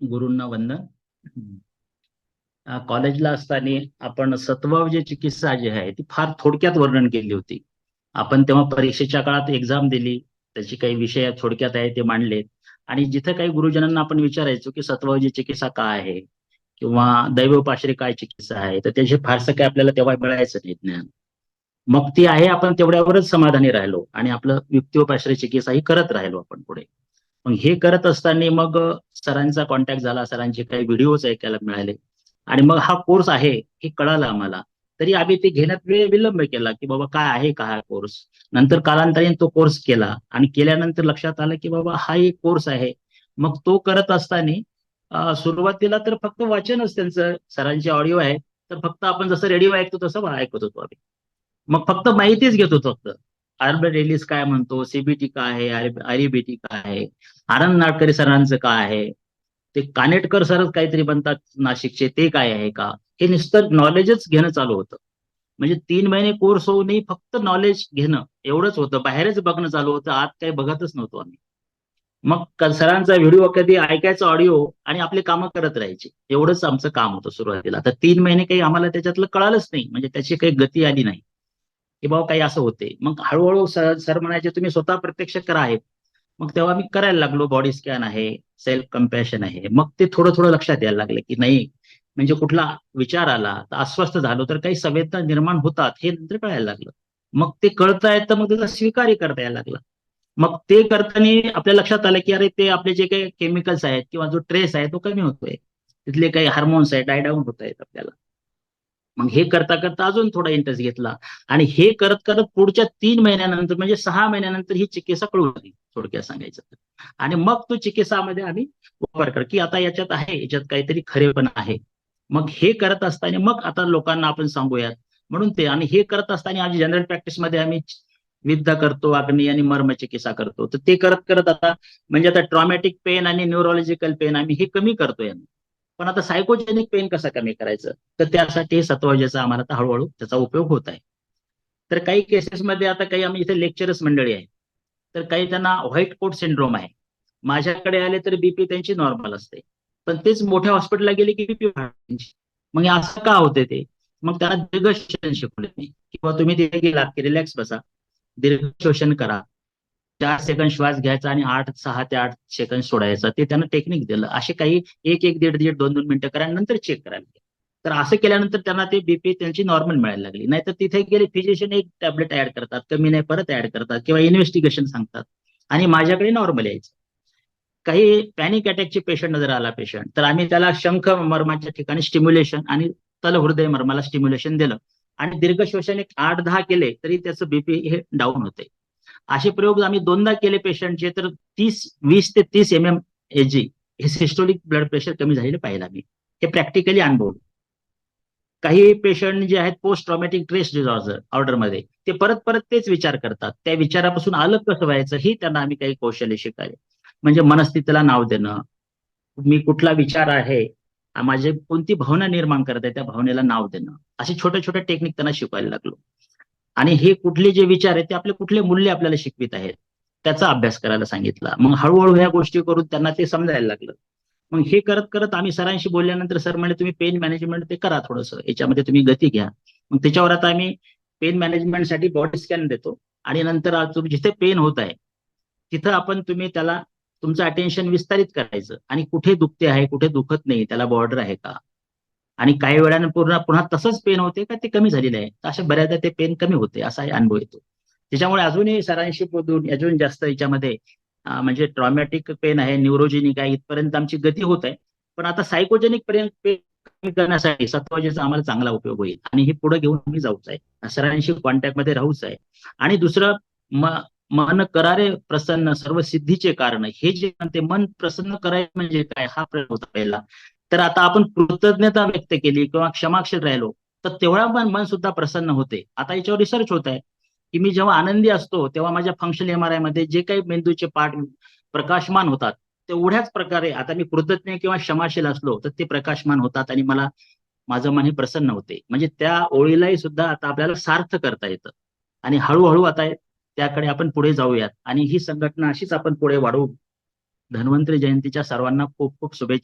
गुरूंना वंदन. कॉलेजला असताना आपण सत्वव जे चिकित्सा जी आहे ती फार थोडक्यात वर्णन केली होती. आपण तेव्हा परीक्षेच्या काळात एक्झाम दिली त्याची काही विषय थोडक्यात आहे ते मांडले आणि जिथे काही गुरुजनांना आपण विचारायचो की सत्वजी चिकित्सा काय आहे किंवा दैवोपाश्री काय चिकित्सा आहे तर त्याचे फारसं काही आपल्याला तेव्हा मिळायचं नाही ज्ञान. मग ती आहे आपण तेवढ्यावरच समाधानी राहिलो आणि आपलं युक्तिओपाश्री चिकित्सा ही करत राहिलो आपण पुढे. मग हे करत असताना मग सरांचा कॉन्टॅक्ट झाला सरांचे काही व्हिडिओज ऐकायला मिळाले. आणि मग हा कोर्स आहे हे कळालं आम्हाला. तरी आम्ही ते घेण्यात वेळ विलंब केला की बाबा काय आहे का हा कोर्स नंतर कालांतराने तो कोर्स केला आणि केल्यानंतर लक्षात आलं की बाबा हा एक कोर्स आहे. मग तो करत असताना सुरुवातीला तर फक्त वाचनच त्यांचं सरांचे ऑडिओ आहे तर फक्त आपण जसं रेडिओ ऐकतो तसं ऐकत होतो आम्ही. मग फक्त माहितीच घेत होतो फक्त. आर्बन रेलीस काय म्हणतो? सीबीटी काय आहे? आयबीटी काय आहे? आनंद नाडकरी सरांचं काय आहे? ते कानेटकर सरच काहीतरी बनतात नाशिकचे ते काय आहे का? हे नुसतं नॉलेजच घेणं चालू होतं. म्हणजे तीन महिने कोर्स होऊनही फक्त नॉलेज घेणं. एवढंच होतं. बाहेरच बघणं चालू होतं. आत काही बघतच नव्हतो आम्ही. मग सरांचा व्हिडिओ कधी ऐकायचा ऑडिओ आणि आपले कामं करत राहायचे. एवढंच आमचं काम होतं सुरुवातीला. तर तीन महिने काही आम्हाला त्याच्यातलं कळालंच नाही. म्हणजे त्याची काही गती आली नाही. की बाबा काही असं होते मग हळूहळू सर सर म्हणायचे तुम्ही स्वतः प्रत्यक्ष करा आहे मग तेव्हा मी करायला लागलो. बॉडी स्कॅन आहे सेल्फ कम्पॅशन आहे. मग ते थोडं थोडं लक्षात यायला लागले की नाही म्हणजे कुठला विचार आला तर अस्वस्थ झालो तर काही संवेदना निर्माण होतात हे नंतर कळायला लागलं. मग ते कळतायत तर मग त्याचा स्वीकारही करता यायला लागला. मग ते करताना आपल्या लक्षात आलं की अरे ते आपले जे काही केमिकल्स आहेत किंवा जो ट्रेस आहे तो कमी होतोय. तिथले काही हार्मोन्स आहेत डायडाऊन होत आहेत आपल्याला. मग हे करता करता अजून थोडा इंटरेस्ट घेतला. आणि हे करत करत पुढच्या तीन महिन्यानंतर म्हणजे सहा महिन्यानंतर ही चिकित्सा कळू लागली थोडक्यात सांगायचं तर. आणि मग तो चिकित्सामध्ये आम्ही वापर कर की आता याच्यात आहे याच्यात काहीतरी खरेपण आहे. मग हे करत असताना मग आता लोकांना आपण सांगूयात. म्हणून ते आणि हे करत असताना आम्ही जनरल प्रॅक्टिसमध्ये आम्ही विद्या करतो अग्नी आणि मर्म चिकित्सा करतो. तर ते करत करत आता म्हणजे आता ट्रॉमॅटिक पेन आणि न्यूरोलॉजिकल पेन आम्ही हे कमी करतोय आम्ही. पण आता सायकोजेनिक पेन कसं कमी करायचं? तर त्यासाठी सत्वाजेचा आम्हाला आता हळूहळू त्याचा उपयोग होत आहे. तर काही केसेसमध्ये आता काही आम्ही इथे लेक्चरर्स मंडळी आहे. तर काही त्यांना व्हाईट कोट सिंड्रोम आहे. माझ्याकडे आले तर बीपी त्यांची नॉर्मल असते. पण तेच मोठ्या हॉस्पिटलला गेले की बीपी त्यांची मग असं का होते ते? मग त्यांना दीर्घ शिकवले नाही किंवा तुम्ही तिथे गेलात की रिलॅक्स बसा. दीर्घ शोषण करा. चार सेकंड श्वास घ्यायचा आणि आठ सहा ते आठ सेकंड सोडायचा. ते त्यांना टेक्निक दिलं. असे काही एक एक दीड दीड दोन दोन मिनिटं करा नंतर चेक करायला तर असं केल्यानंतर त्यांना ते बीपी त्यांची नॉर्मल मिळायला लागली. नाहीतर तिथे गेले फिजिशियन एक टॅबलेट ऍड करतात. कमी नाही परत ऍड करतात. किंवा इन्व्हेस्टिगेशन सांगतात. आणि माझ्याकडे नॉर्मल यायचं. काही पॅनिक अटॅकचे पेशंट जर आला पेशंट तर आम्ही त्याला शंख मर्माच्या ठिकाणी स्टिम्युलेशन आणि तल हृदय मर्माला स्टिम्युलेशन दिलं. आणि दीर्घ श्वसन एक आठ दहा केले तरी त्याचं बीपी हे डाऊन होते असे प्रयोग आम्ही दोनदा केले पेशंटचे तर तीस वीस ते तीस एम एम एच जी हे सिस्टोलिक ब्लड प्रेशर कमी झालेले पाहिलं आम्ही. हे प्रॅक्टिकली अनुभव काही पेशंट जे आहेत पोस्ट ट्रॉमॅटिक ट्रेस डिझॉर्डर ऑर्डरमध्ये ते परत परत तेच विचार करतात. त्या विचारापासून अलग कसं व्हायचं ही त्यांना आम्ही काही कौशल्य शिकायले म्हणजे मनस्थितीला नाव देणं मी कुठला विचार आहे माझे कोणती भावना निर्माण करत आहे त्या भावनेला नाव देणं असे छोटे छोटे टेक्निक त्यांना शिकवायला लागलो. आणि हे कुठले जे विचार आहेत ते आपले कुठले मूल्य आपल्याला शिकवित आहेत त्याचा अभ्यास करायला सांगितला. मग हळूहळू ह्या गोष्टी करून त्यांना ते समजायला लागलं. मग हे करत करत आम्ही सरांशी बोलल्यानंतर सर म्हणे तुम्ही पेन मॅनेजमेंट ते करा थोडंसं याच्यामध्ये तुम्ही गती घ्या. मग त्याच्यावर आता आम्ही पेन मॅनेजमेंटसाठी बॉडी स्कॅन देतो आणि नंतर आज जिथे पेन होत आहे तिथं आपण तुम्ही त्याला तुमचं अटेन्शन विस्तारित करायचं. आणि कुठे दुखते आहे कुठे दुखत नाही त्याला बॉर्डर आहे का? आणि काही वेळाने पूर्ण पुन्हा तसंच पेन होते का ते कमी झालेलं आहे. तर अशा बऱ्याचदा ते पेन कमी होते असा अनुभव येतो. त्याच्यामुळे अजूनही सरांशी बोलून अजून जास्त याच्यामध्ये म्हणजे ट्रॉमॅटिक पेन आहे न्यूरोजेनिक आहे इथपर्यंत आमची गती होत आहे. पण आता सायकोजेनिक पर्यंत पेन कमी करण्यासाठी सत्वाजेचा आम्हाला चांगला उपयोग होईल. आणि हे पुढे घेऊन आम्ही जाऊच आहे. सरांशी कॉन्टॅक्टमध्ये राहूच आहे. आणि दुसरं म मन करारे प्रसन्न सर्व सिद्धीचे कारण हे जे म्हणते मन प्रसन्न करायचं म्हणजे काय? हा प्रश्न होता पहिला. तर आता आपण कृतज्ञता व्यक्त केली किंवा क्षमाशील राहिलो तर तेवढा पण मन सुद्धा प्रसन्न होते. आता याच्यावर रिसर्च होत आहे की मी जेव्हा आनंदी असतो तेव्हा माझ्या फंक्शन एम आर आयमध्ये जे काही मेंदूचे पाठ प्रकाशमान होतात तेवढ्याच प्रकारे आता मी कृतज्ञ किंवा क्षमाशील असलो तर ते प्रकाशमान होतात आणि मला माझं मन हे प्रसन्न होते. म्हणजे त्या ओळीलाही सुद्धा आता आपल्याला सार्थ करता येतं. आणि हळूहळू आता त्याकडे आपण पुढे जाऊयात. आणि ही संघटना अशीच आपण पुढे वाढवू. धन्वंतरी जयंतीच्या सर्वांना खूप खूप शुभेच्छा.